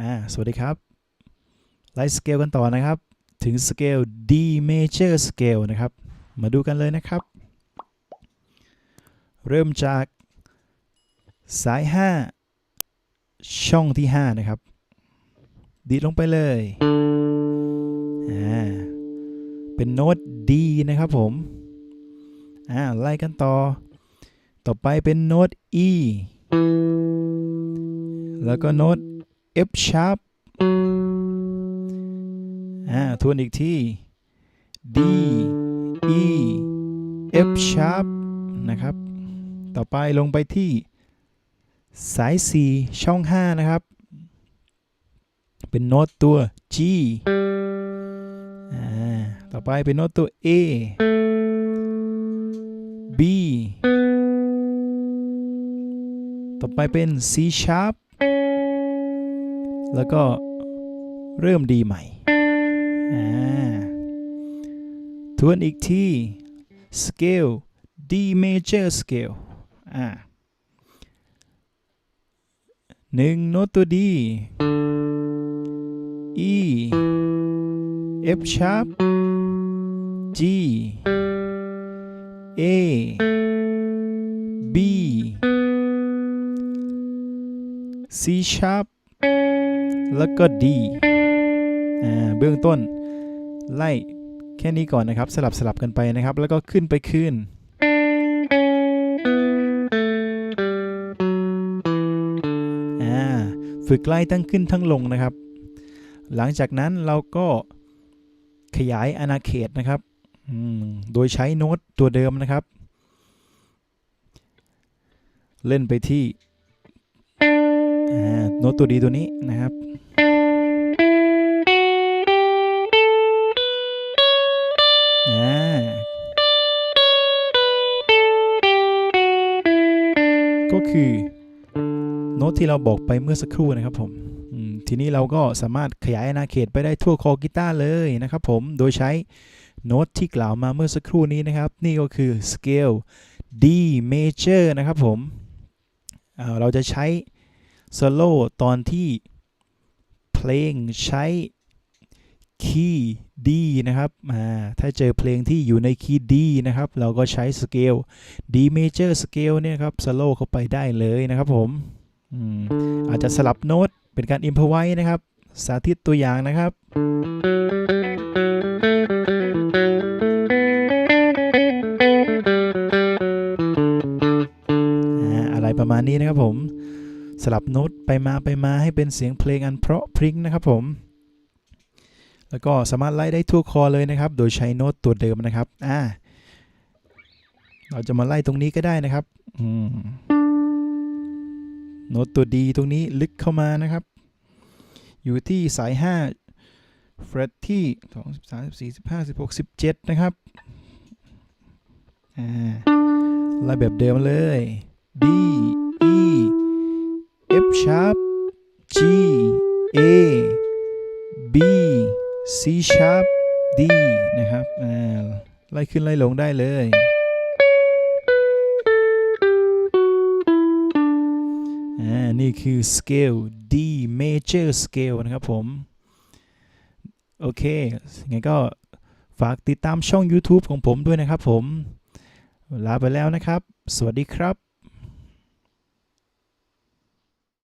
อ่าสวัสดีครับไล่สเกลกันต่อนะครับ ถึงสเกล D major scale นะครับ มาดูกันเลยนะครับ เริ่มจากสาย 5 ช่องที่ 5 นะครับ ดีดลงไปเลยอ่าเป็นโน้ต D นะครับผมอ่าไล่กันต่อ ต่อไปเป็นโน้ต E แล้วก็โน้ต F sharp อ่าทวนอีกที D E F sharp นะครับ ต่อไปลงไปที่สาย4ช่อง 5 นะครับ เป็นโน้ตตัว G ต่อไปเป็นโน้ตตัว A B ต่อไปเป็น C sharp แล้วก็เริ่มดีใหม่ ทวนอีกที scale D major scale หนึ่งโน้ตตัว D E F sharp G A B C sharp แล้วก็ D อ่าเบื้องต้นไล่แค่นี้ก่อนนะครับสลับสลับกันไปนะครับ แล้วก็ขึ้นไปคืนอ่าฝึกไล่ทั้งขึ้นทั้งลงนะครับ หลังจากนั้นเราก็ขยายอาณาเขตนะครับ โดยใช้โน้ตตัวเดิมนะครับ เล่นไปที่อ่า โน้ตตัวดีตัวนี้นะครับอ่าก็คือโน้ตที่เราบอกไปเมื่อสักครู่นะครับผมทีนี้เราก็สามารถขยายอาณาเขตไปได้ทั่วคอกีตาร์เลยนะครับผม โดยใช้โน้ตที่กล่าวมาเมื่อสักครู่นี้นะครับ นี่ก็คือ scale D major นะครับผม เราจะใช้ โซโล่ตอนที่เพลงใช้ คีย์ D นะครับอ่าถ้าเจอเพลงที่อยู่ในคีย์ D นะครับ เราก็ใช้สเกล D major scale เนี่ยครับสโลเข้าไปได้เลยนะครับผมอืมอาจจะสลับโน้ตเป็นการ improvise นะครับ สาธิตตัวอย่างนะครับอ่าอะไรประมาณนี้นะครับผม สลับโน้ตไปมาไปมาให้เป็นเสียงเพลงอันเพราะพริ้งนะครับผม แล้วก็สามารถไล่ได้ทั่วคอเลยนะครับ โดยใช้โน้ตตัวเดิมนะครับอ่าเราจะมาไล่ตรงนี้ก็ได้นะครับอืมโน้ตตัวดีตรงนี้ลึกเข้ามานะครับ อยู่ที่สาย5เฟรตที่2 3 4 5 16 17 นะครับอ่าไล่แบบเดิมเลย D E F sharp G A B C sharp D นะครับไล่ขึ้นไล่ลงได้เลยอ่านี่คือ scale D major scale นะครับผม โอเคงั้นก็ฝากติดตามช่อง YouTube ของผมด้วยนะครับผม ลาไปแล้วนะครับ สวัสดีครับ